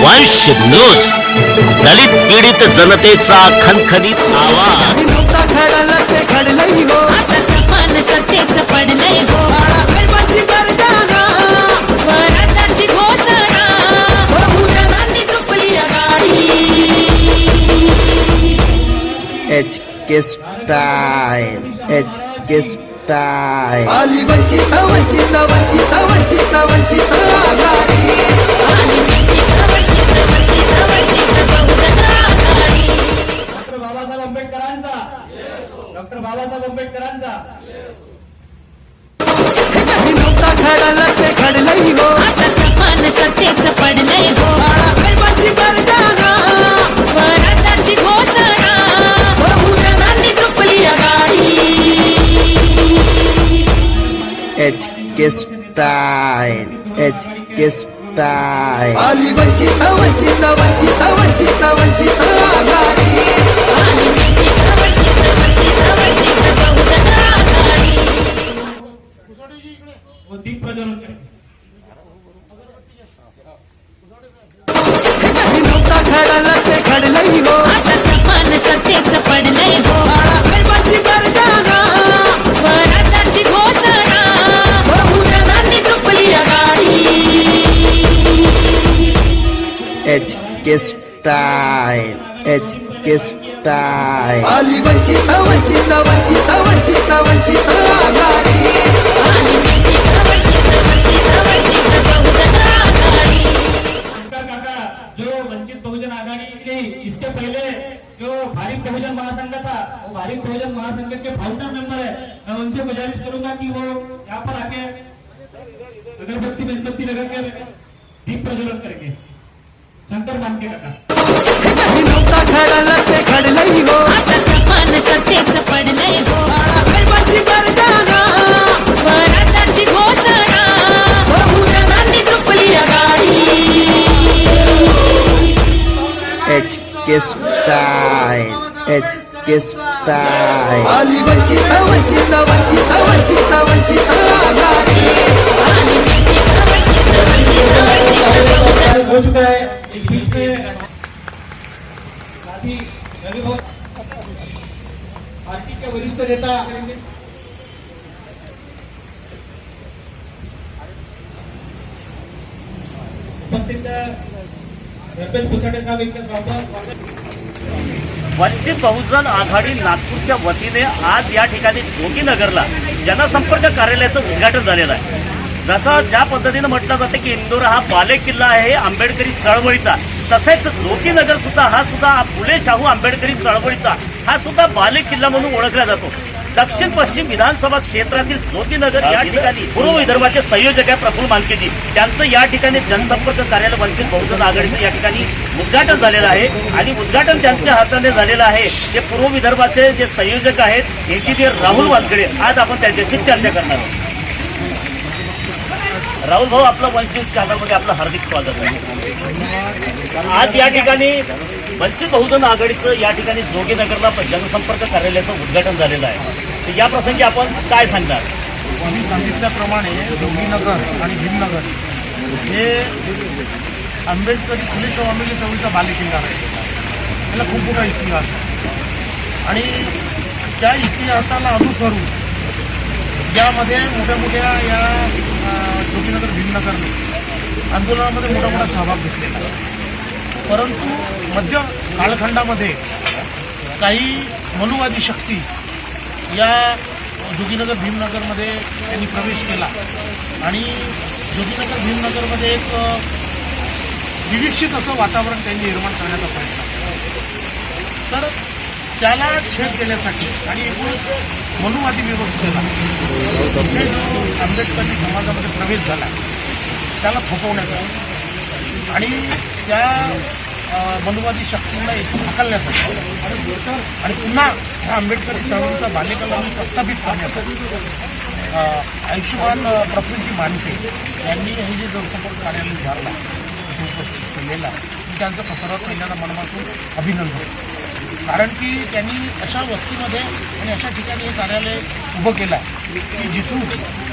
वंश न्यूज दलित पीडित जनतेचा खनखनीत आवाज. K style H K style आली वंचित वंचित वंचित वंचित वंचित आघाडी आणि वंचित, वंचित, वंचित, वंचित बहुजन आघाडी डॉक्टर बाबासाहेब आंबेडकरांचा डॉक्टर बाबासाहेब आंबेडकरांचा काही नव्हता घडलं ते घडलंही हो आता जपान सत्तेच पडलंय हो बाळासाहेबांची बहुजन आघाडी व दीप प्रज्वलन करेल काही नव्हता घडलं ते घडलंही हो K style H K style आली वंचित वंचित वंचित वंचित वंचित आघाडी आणि वंचित, वंचित, वंचित, वंचित बहुजन आघाडी शंकर काका जो वंचित बहुजन आघाड़ी इसके पहले जो भारिक बहुजन महासंघ था वो भारिक बहुजन महासंघ के फाउंडर मेंबर है मैं उनसे गुजारिश करूँगा कि वो यहाँ पर आके अगरबत्ती लगाकर दीप प्रज्वलन करेंगे. शंकर मानके काका काही नव्हता घडलं ते घडलंही हो आता जपान सत्तेच पडलंय हो। बाळासाहेबांची गर्जना स्वराज्याची घोषणा बहुजनांनी चुकली आघाडी एच साथी वरिष्ठ नेता. उपस्थित रमेश भुसाटे साहेब इनके स्वागत. वंचित बहुजन आघाडी नागपूरच्या वतीने आज या ठिकाणी जोगीनगरला जनसंपर्क कार्यालयाचं उद्घाटन झालेलं आहे. जसं ज्या पद्धतीनं म्हटलं जातं की इंदोर हा बाले किल्ला आहे आंबेडकरी चळवळीचा. तसेच जोगीनगर सुद्धा हा सुद्धा फुले शाहू आंबेडकरी चळवळीचा हा सुद्धा बाले किल्ला म्हणून ओळखला जातो. दक्षिण पश्चिम विधानसभा क्षेत्रातील ज्योतिनगर या ठिकाणी पूर्व विदर्भाचे संयोजक आहे प्रफुल्ल मानकेजी. त्यांचं या ठिकाणी जनसंपर्क कार्यालय वंचित बहुजन आघाडीचं या ठिकाणी उद्घाटन झालेलं आहे. आणि उद्घाटन त्यांच्या हाताने झालेलं आहे. ते पूर्व विदर्भाचे जे संयोजक आहेत इंजिनियर राहुल वानखेडे. आज आपण त्यांच्याशी चर्चा करणार आहोत. राहुल भाऊ आपलं वंचित चॅनलमध्ये आपलं हार्दिक स्वागत आहे. आज या ठिकाणी वंचित बहुजन आघाडीचं या ठिकाणी जोगीनगरला जनसंपर्क कार्यालयाचं उद्घाटन झालेलं आहे. तर या प्रसंगी आपण काय सांगणार? मी सांगितल्याप्रमाणे जोगीनगर आणि भीमनगर हे आंबेडकरी खुले शाहू आंबेडकर चौकीचा बालेकिल्ला आहे त्याला खूप मोठा इतिहास आणि त्या इतिहासाला अनुसरून यामध्ये मोठ्या मोठ्या या गोपीनगर जोगीनगर भीमनगरने आंदोलनामध्ये मोठा मोठा सहभाग घेतलेला परंतु मध्य कालखंडामध्ये काही मनुवादी शक्ती या जोगीनगर भीमनगरमध्ये त्यांनी प्रवेश केला. आणि जोगीनगर भीमनगरमध्ये एक विविक्षित असं वातावरण त्यांनी निर्माण करण्याचा प्रयत्न तर त्याला छेद देण्यासाठी आणि एकूण मनुवादी व्यवस्थेला इथे जो आंबेडकरी समाजामध्ये प्रवेश झाला त्याला थोपवण्यात आला. आणि त्या मनुवादी शक्तींना इथून हकलण्यासाठी आणि पुन्हा ह्या आंबेडकरी चळवळीचा बाल्यकाल प्रस्थापित करण्यासाठी आयुष्यमान प्रफुल्लजी मानके यांनी हे जे जनसंपर्क कार्यालय झाला उपस्थित केलेला त्यांचं पत्रात पहिल्यांदा मनापासून अभिनंदन. कारण की त्यांनी अशा वस्तीमध्ये आणि अशा ठिकाणी हे कार्यालय उभं केलं आहे की जिथून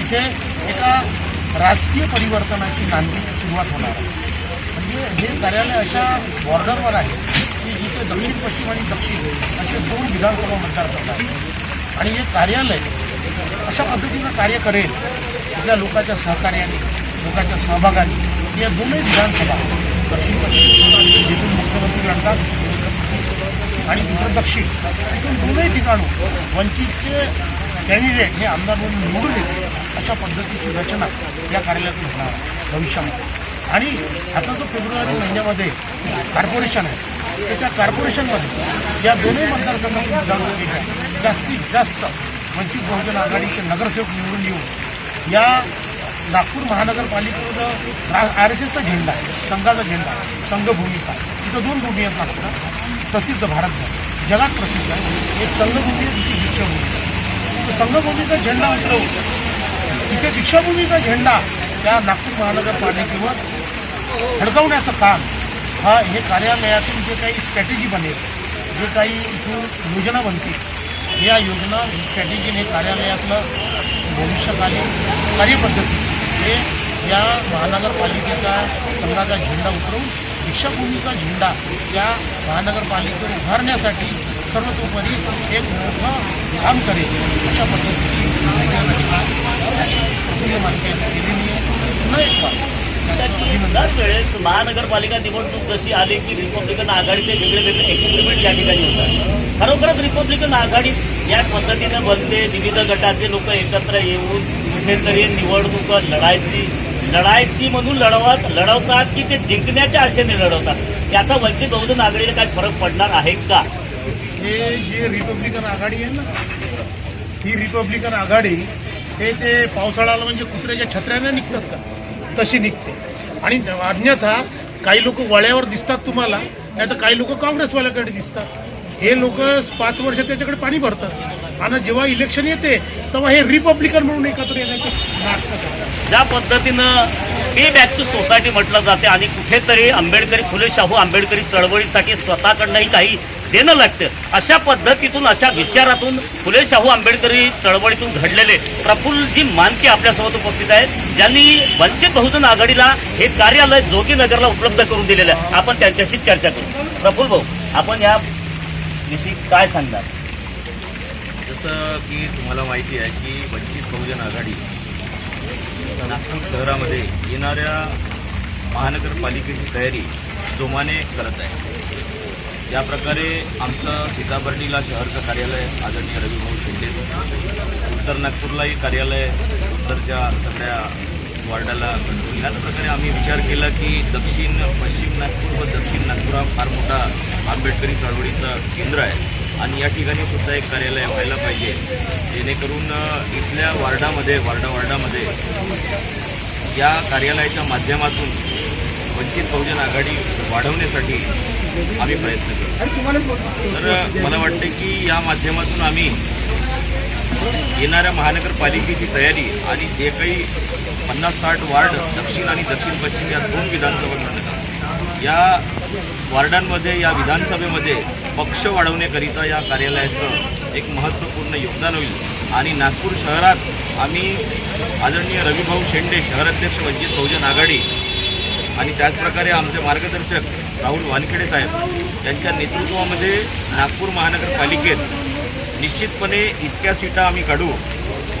इथे एका राजकीय परिवर्तनाची नांदी सुरुवात होणार आहे. म्हणजे हे कार्यालय अशा बॉर्डरवर आहे की जिथे दक्षिण पश्चिम आणि दक्षिण असे दोन विधानसभा मतदारसंघ आहेत. आणि हे कार्यालय अशा पद्धतीनं कार्य करेल आपल्या लोकांच्या सहकार्याने लोकांच्या सहभागाने. या दोन्ही विधानसभा दक्षिण पश्चिम जिथून मुख्यमंत्री आणि दुसरं दक्षिण इथून दोनही ठिकाणून वंचितचे कॅन्डिडेट हे आमदार म्हणून निवडून येते अशा पद्धतीची रचना या कार्यालयातून होणार भविष्यामध्ये. आणि आता जो फेब्रुवारी महिन्यामध्ये कॉर्पोरेशन आहे त्याच्या कॉर्पोरेशनमध्ये या दोन्ही मतदारसंघातून विधानसभेच्या जास्तीत जास्त वंचित बहुजन आघाडीचे नगरसेवक निवडून येऊन या नागपूर महानगरपालिकेचं आर एस एसचा झेंडा आहे संघाचा झेंडा संघ संघभूमिका इथं दोन भूमी आहेत नागपुरात प्रसिद्ध भारतभर जगात प्रसिद्ध आहे एक संघभूमी आहे दुसरी दीक्षाभूमी आहे तर संघभूमीचा झेंडा उतरवून इथे दीक्षाभूमीचा झेंडा त्या नागपूर महानगरपालिकेवर फडकवण्याचं काम हा हे कार्यालयातून जे काही स्ट्रॅटेजी बनेल, जे काही इथून योजना बनतील या योजना स्ट्रॅटेजीने हे कार्यालयातलं भविष्यकालीन कार्यपद्धती, हे या महानगरपालिकेचा संघाचा झेंडा उतरवून दीक्षाभूमीचा झेंडा या महानगरपालिकेवर उभारण्यासाठी सर्वतोपरी एक मोठं काम करेल अशा पद्धतीची प्रक्रिया मार्केट पुन्हा महानगरपालिका निवडणूक जशी आली की रिपब्लिकन आघाडीचे वेगळे वेगळे एक्सपेरिमेंट या ठिकाणी होतात. खरोखरच रिपब्लिकन आघाडी या पद्धतीनं बनते. विविध गटाचे लोक एकत्र येऊन कुठेतरी निवडणूक लढायची लढायची म्हणून लढवत लढवतात की ते जिंकण्याच्या आशेने लढवतात? त्याचा वंचित बहुजन आघाडीला काय फरक पडणार आहे का? हे जे रिपब्लिकन आघाडी आहे ना ही रिपब्लिकन आघाडी हे ते पावसाळ्याला म्हणजे कुत्र्याच्या छत्र्याने निघतात का? तशी निघते. आणि अन्यथा काही लोक वळ्यावर दिसतात तुम्हाला नाही तर काही लोक काँग्रेसवाल्याकडे दिसतात. हे लोक पाच वर्ष त्याच्याकडे पाणी भरतात. आणि जेव्हा इलेक्शन येते तेव्हा हे रिपब्लिकन म्हणून एकत्र येण्याचे नाटक करतात. ज्या पद्धतीनं पे बॅक टू सोसायटी म्हटलं जाते आणि कुठेतरी आंबेडकरी फुले शाहू आंबेडकरी चळवळीसाठी स्वतःकडनंही काही देणं लागतं. अशा पद्धतीतून अशा विचारातून फुले शाहू आंबेडकरी चळवळीतून घडलेले प्रफुल्लजी मानके आपल्यासोबत उपस्थित आहेत. ज्यांनी वंचित बहुजन आघाडीला हे कार्यालय जोगीनगरला उपलब्ध करून दिलेलं आहे. आपण त्यांच्याशी चर्चा करू. प्रफुल्ल भाऊ आपण या विषयी काय सांगणार? जसं की तुम्हाला माहिती आहे की वंचित बहुजन आघाडी नागपूर शहरामध्ये येणाऱ्या महानगरपालिकेची तयारी जोमाने करत आहे. या प्रकारे आमचं सीताबर्डीला शहरचं कार्यालय आदरणीय रविभाऊ शिंदे उत्तर नागपूरलाही कार्यालय उत्तरच्या सगळ्या वॉर्डाला कंट्रोल. याच प्रकारे आम्ही विचार केला की दक्षिण पश्चिम नागपूर व दक्षिण नागपूर हा फार मोठा आंबेडकरी चळवळीचं केंद्र आहे. आणि या ठिकाणी सुद्धा एक कार्यालय व्हायला पाहिजे जेणेकरून इथल्या वार्डामध्ये वार्डा वार्डामध्ये या कार्यालयाच्या माध्यमातून वंचित बहुजन आघाडी वाढवण्यासाठी आम्ही प्रयत्न करू तर मला वाटते की या माध्यमातून आम्ही येणाऱ्या महानगरपालिकेची तयारी आणि जे काही पन्नास साठ वार्ड दक्षिण आणि दक्षिण पश्चिम या दोन विधानसभा निवडणुका या वार्डांमध्ये या विधानसभेमध्ये पक्ष वाढवण्याकरिता या कार्यालयाचं एक महत्त्वपूर्ण योगदान होईल. आणि नागपूर शहरात आम्ही आदरणीय रविभाऊ शेंडे शहराध्यक्ष वंचित बहुजन आघाडी आणि त्याचप्रकारे आमचे मार्गदर्शक राहुल वानखेडे साहेब यांच्या नेतृत्वामध्ये नागपूर महानगरपालिकेत निश्चितपणे इतक्या सीटा आम्ही काढू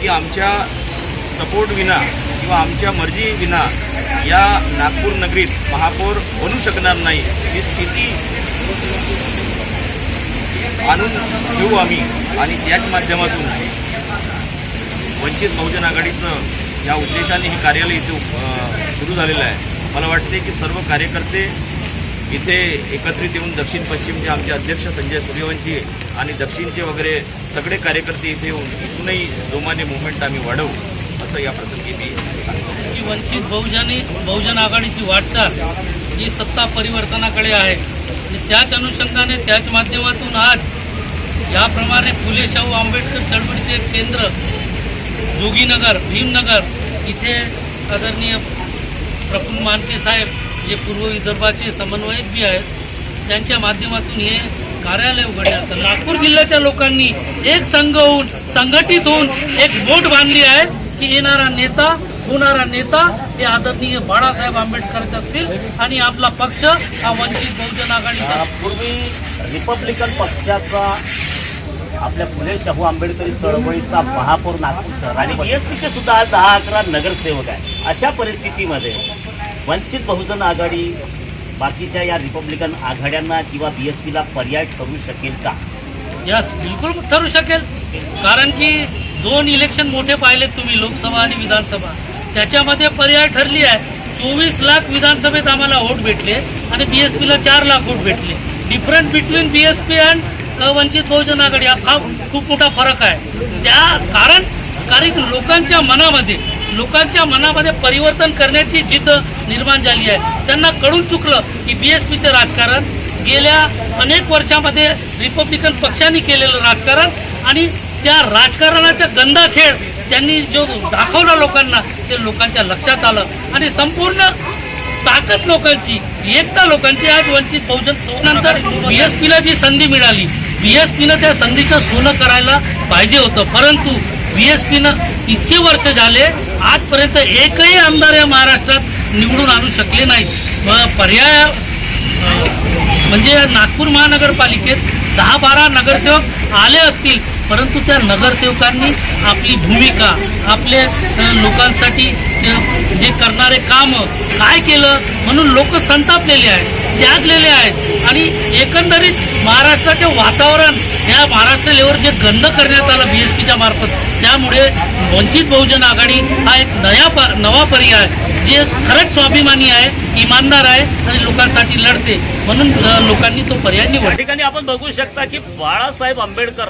की आमच्या सपोर्टविना किंवा आमच्या मर्जीविना या नागपूर नगरीत महापौर बनू शकणार नाही ही स्थिती आणून घेऊ आम्ही आणि त्याच माध्यमातून वंचित बहुजन आघाडीचं या उद्देशाने हे कार्यालय इथे सुरू झालेलं आहे. मला वाटते की सर्व कार्यकर्ते इथे एकत्रित येऊन दक्षिण पश्चिमचे आमचे अध्यक्ष संजय सूर्यवंशी आणि दक्षिणचे वगैरे सगळे कार्यकर्ते इथे येऊन इथूनही जोमाने मुवमेंट आम्ही वाढवू. असं या प्रसंगी मी की वंचित बहुजनी बहुजन आघाडीची वाटचाल ही सत्ता परिवर्तनाकडे आहे. आणि त्याच अनुषंगाने त्याच माध्यमातून आज याप्रमाणे फुले शाहू आंबेडकर चळवळीचे केंद्र जोगीनगर भीमनगर इथे आदरणीय प्रफुल्ल मानके साहेब जे पूर्व विदर्भाचे समन्वयक बी आहेत त्यांच्या माध्यमातून हे कार्यालय उघडण्यात नागपूर जिल्ह्याच्या लोकांनी एक संघ होऊन संघटित होऊन एक बोट बांधली आहे. की येणारा नेता होणारा नेता हे आदरणीय बाळासाहेब आंबेडकर असतील आणि आपला पक्ष हा वंचित बहुजन आघाडीचा पूर्वी रिपब्लिकन पक्षाचा आपल्या फुले शाहू आंबेडकरी चळवळीचा महापौर नागपूर शहर आणि बीएसपीचे सुद्धा आज दहा अकरा नगरसेवक आहे अशा परिस्थितीमध्ये वंचित बहुजन आघाडी बाकीच्या या रिपब्लिकन आघाड्यांना किंवा बीएसपीला पर्याय ठरू शकेल का? यस बिलकुल ठरू शकेल. कारण की दोन इलेक्शन मोठे पाहिलेत तुम्ही लोकसभा आणि विधानसभा. त्याच्यामध्ये पर्याय ठरली आहे. चोवीस लाख विधानसभेत आम्हाला वोट भेटले आणि बी एस पीला चार लाख वोट भेटले. Different between B S P and Vanchit Bahujan Aghadi. हा हा खूप मोठा फरक आहे. त्या कारण कारण लोकांच्या मनामध्ये लोकांच्या मनामध्ये परिवर्तन करण्याची जिद्द निर्माण झाली आहे. त्यांना कळून चुकलं की बी एस पीचं राजकारण गेल्या अनेक वर्षामध्ये रिपब्लिकन पक्षाने केलेलं राजकारण आणि त्या राजकारणाचा गंदा खेळ त्यांनी जो दाखवला लोकांना ते लोकांच्या लक्षात आलं. आणि संपूर्ण ताकद लोकांची एकता लोकांची आज वंचित बहुजन नंतर बीएसपीला जी संधी मिळाली बीएसपीनं त्या संधीचं सोनं करायला पाहिजे होतं. परंतु बीएसपीनं इतके वर्ष झाले आजपर्यंत एकही आमदार या महाराष्ट्रात निवडून आणू शकले नाही पर्याय म्हणजे नागपूर महानगरपालिकेत दहा बारा नगरसेवक आले असतील परंतु त्या नगरसेवकांनी आपली भूमिका आपले लोकांसाठी जे करणारे काम काय केलं म्हणून लोक संतापलेले आहेत त्यागलेले आहेत. आणि एकंदरीत महाराष्ट्राचे वातावरण या महाराष्ट्र लेवल जे गंद करण्यात आलं बी एस पीच्या मार्फत त्यामुळे वंचित बहुजन आघाडी हा एक नया प नवा पर्याय जे खरंच स्वाभिमानी आहे इमानदार आहे आणि लोकांसाठी लढते म्हणून लोकांनी तो पर्याय या निवडला ठिकाणी आपण बघू शकता की बाळासाहेब आंबेडकर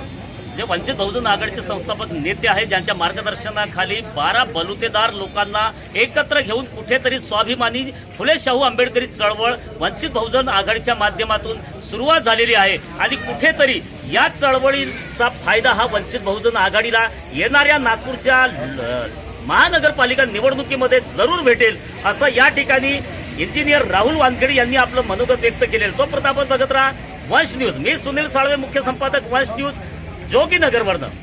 जे वंचित बहुजन आघाडीचे संस्थापक नेते आहेत ज्यांच्या मार्गदर्शनाखाली बारा बलुतेदार लोकांना एकत्र घेऊन कुठेतरी स्वाभिमानी फुले शाहू आंबेडकरी चळवळ वंचित बहुजन आघाडीच्या माध्यमातून सुरुवात झालेली आहे. आणि कुठेतरी या चळवळीचा फायदा हा वंचित बहुजन आघाडीला येणाऱ्या नागपूरच्या महानगरपालिका निवडणुकीमध्ये जरूर भेटेल असं या ठिकाणी इंजिनियर राहुल वानखेडे यांनी आपलं मनोगत व्यक्त केलेलं तो प्रतापत बघत राहा. वंश न्यूज. मी सुनील साळवे मुख्य संपादक वंश न्यूज. जोगीनगरवरनं.